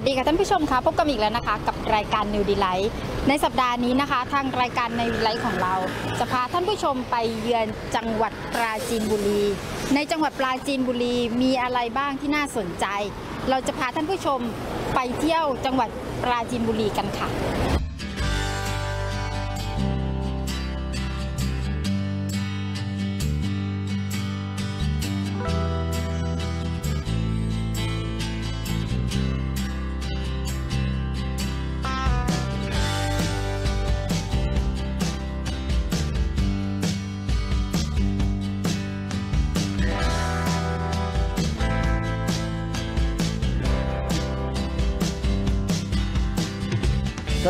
วัสดีค่ะท่านผู้ชมคะพบกันอีกแล้วนะคะ กับรายการ New d e l i g h t ในสัปดาห์นี้นะคะ ทางรายการ New d e l i g h t ของเรา จะพาท่านผู้ชมไปเยือนจังหวัดปราจีนบุรี ในจังหวัดปราจีนบุรีมีอะไรบ้างที่น่าสนใจ เราจะพาท่านผู้ชมไปเที่ยวจังหวัดปราจีนบุรีกันค่ะ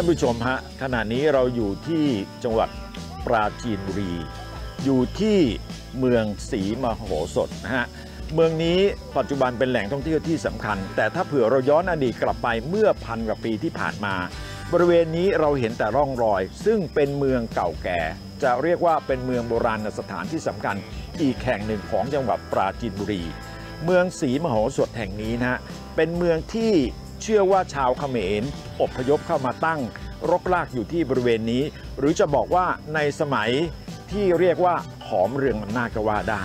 ท่านผู้ชมฮะขณะนี้เราอยู่ที่จังหวัดปราจีนบุรี อยู่ที่เมืองศรีมโหสถนะฮะเมืองนี้ปัจจุบันเป็นแหล่งท่องเที่ยวที่สำคัญ แต่ถ้าเผื่อเราย้อนอดีตกลับไปเมื่อพันกว่าปีที่ผ่านมา บริเวณนี้เราเห็นแต่ร่องรอย ซึ่งเป็นเมืองเก่าแก่ จะเรียกว่าเป็นเมืองโบราณสถานที่สำคัญ อีกแห่งหนึ่งของจังหวัดปราจีนบุรี เมืองศรีมโหสถแห่งนี้นะฮะเป็นเมืองที่ เชื่อว่าชาวเขมรอพยพเข้ามาตั้ง รกรากอยู่ที่บริเวณนี้ หรือจะบอกว่าในสมัยที่เรียกว่าขอมเรืองอำนาจก็ว่าได้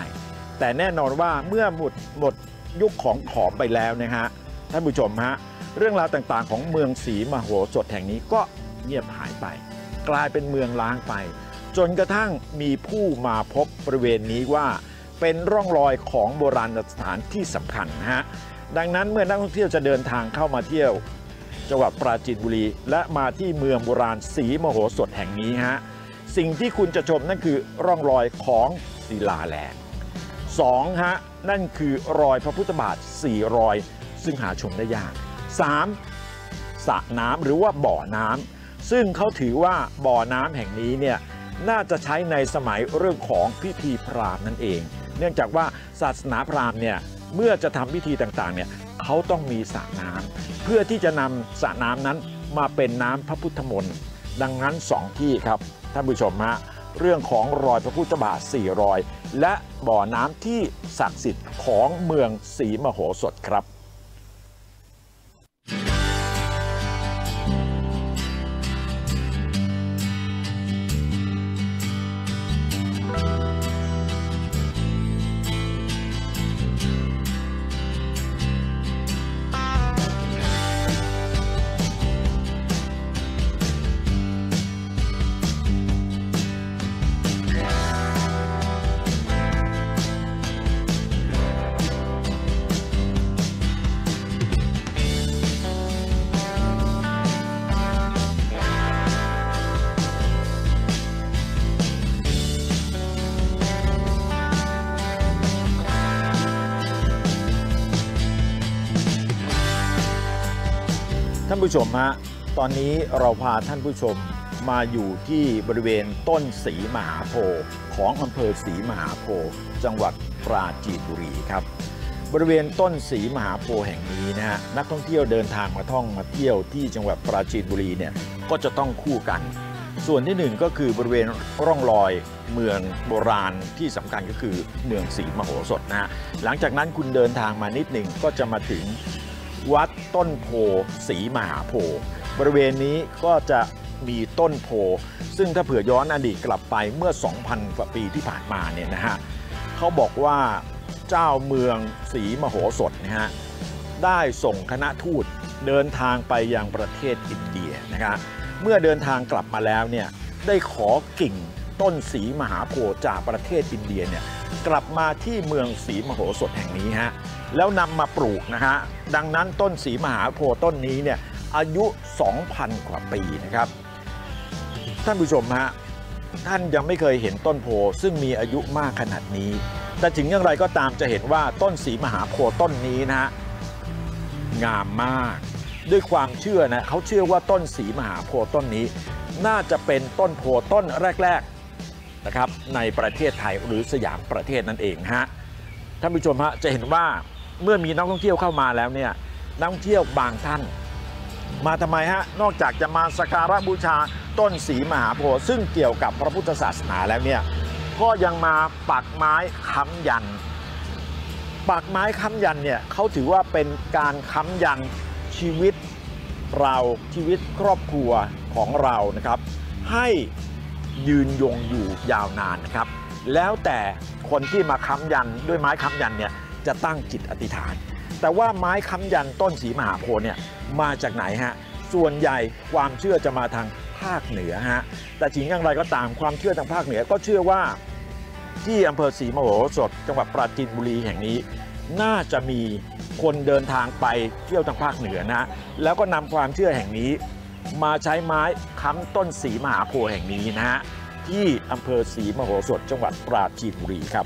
แต่แน่นอนว่าเมื่อหมดหมดยุคของขอมไปแล้วนะฮะท่านผู้ชมฮะเรื่องราวต่างๆ ของเมืองศรีมโหสถแห่งนี้ก็เงียบหายไป กลายเป็นเมืองล้างไป จนกระทั่งมีผู้มาพบบริเวณนี้ว่าเป็นร่องรอยของโบราณสถานที่สำคัญนะฮะ ดังนั้นเมื่อนักท่องเที่ยวจะเดินทางเข้ามาเที่ยวจังหวัดปราจีนบุรี และมาที่เมืองโบราณศรีมโหสถแห่งนี้ฮะสิ่งที่คุณจะชมนั่นคือร่องรอยของศิลาแรงสองฮะนั่นคือรอยพระพุทธบาทสี่รอย ซึ่งหาชมได้ยากสามสระน้ำหรือว่าบ่อน้ำซึ่งเขาถือว่าบ่อน้ำแห่งนี้เนี่ยน่าจะใช้ในสมัยเรื่องของพิธีพราหมณ์นั่นเอง เนื่องจากว่าศาสนาพราหมณ์เนี่ย เมื่อจะทำพิธีต่างๆเนี่ยเขาต้องมีสระน้ำเพื่อที่จะนำสระน้ำนั้นมาเป็นน้ำพระพุทธมนต์ดังนั้นสองที่ครับท่านผู้ชมฮะเรื่องของรอยพระพุทธบาทสี่รอย และบ่อน้ำที่ศักดิ์สิทธิ์ของเมืองศรีมโหสถครับ ท่านผู้ชมฮะตอนนี้เราพาท่านผู้ชมมาอยู่ที่บริเวณต้นศรีมหาโพธิ์ของอำเภอศรีมหาโพธิ์จังหวัดปราจีนบุรีครับ บริเวณต้นศรีมหาโพธิ์แห่งนี้นะฮะนักท่องเที่ยวเดินทางมาท่องมาเที่ยวที่จังหวัดปราจีนบุรีเนี่ยก็จะต้องคู่กัน ส่วนที่หนึ่งก็คือบริเวณร่องรอยเมืองโบราณที่สำคัญก็คือเมืองศรีมโหสถนะฮะหลังจากนั้นคุณเดินทางมานิดหนึ่งก็จะมาถึง วัดต้นโพศรีมหาโพบริเวณนี้ก็จะมีต้นโพ ซึ่งถ้าเผื่อย้อนอดีตกลับไปเมื่อ 2,000 กว่าปีที่ผ่านมาเนี่ยนะฮะเขาบอกว่าเจ้าเมืองศรีมโหสถนะฮะได้ส่งคณะทูตเดินทางไปยังประเทศอินเดียนะครับเมื่อเดินทางกลับมาแล้วเนี่ยได้ขอกิ่งต้นศรีมหาโพจากประเทศอินเดียเนี่ยกลับมาที่เมืองศรีมโหสถแห่งนี้ฮะ แล้วนำมาปลูกนะฮะดังนั้นต้นสีมหาโพธิ์ต้นนี้เนี่ยอายุ 2,000 กว่าปีนะครับ ท่านผู้ชมฮะท่านยังไม่เคยเห็นต้นโพซึ่งมีอายุมากขนาดนี้ แต่ถึงอย่างไรก็ตามจะเห็นว่าต้นสีมหาโพธิ์ต้นนี้นะฮะงามมาก ด้วยความเชื่อนะเขาเชื่อว่าต้นสีมหาโพธิ์ต้นนี้ น่าจะเป็นต้นโพต้นแรกๆนะครับในประเทศไทยหรือสยามประเทศนั่นเองฮะท่านผู้ชมฮะจะเห็นว่า เมื่อมีนักท่องเที่ยวเข้ามาแล้วเนี่ยนักท่องเที่ยวบางท่าน มาทำไมฮะนอกจากจะมาสักการะบูชาต้นสีมหาโพธิ์ซึ่งเกี่ยวกับพระพุทธศาสนาแล้วเนี่ยก็ยังมาปักไม้ค้ำยัน ปักไม้ค้ำยันเนี่ยเขาถือว่าเป็นการค้ำยันชีวิตเราชีวิตครอบครัวของเรานะครับ ให้ยืนยงอยู่ยาวนานนะครับ แล้วแต่คนที่มาค้ำยันด้วยไม้ค้ำยันเนี่ย จะตั้งจิตอธิษฐาน แต่ว่าไม้ค้ำยันต้นสีมหาโพธิ์เนี่ยมาจากไหนฮะส่วนใหญ่ความเชื่อจะมาทางภาคเหนือฮะแต่ถึงอย่างไรก็ตามความเชื่อทางภาคเหนือก็เชื่อว่าที่อำเภอศรีมโหสถจังหวัดปราจีนบุรีแห่งนี้ น่าจะมีคนเดินทางไปเที่ยวทางภาคเหนือนะ แล้วก็นำความเชื่อแห่งนี้ มาใช้ไม้ค้ำต้นสีมหาโพธิ์แห่งนี้นะฮะที่อำเภอศรีมโหสถจังหวัดปราจีนบุรีครับ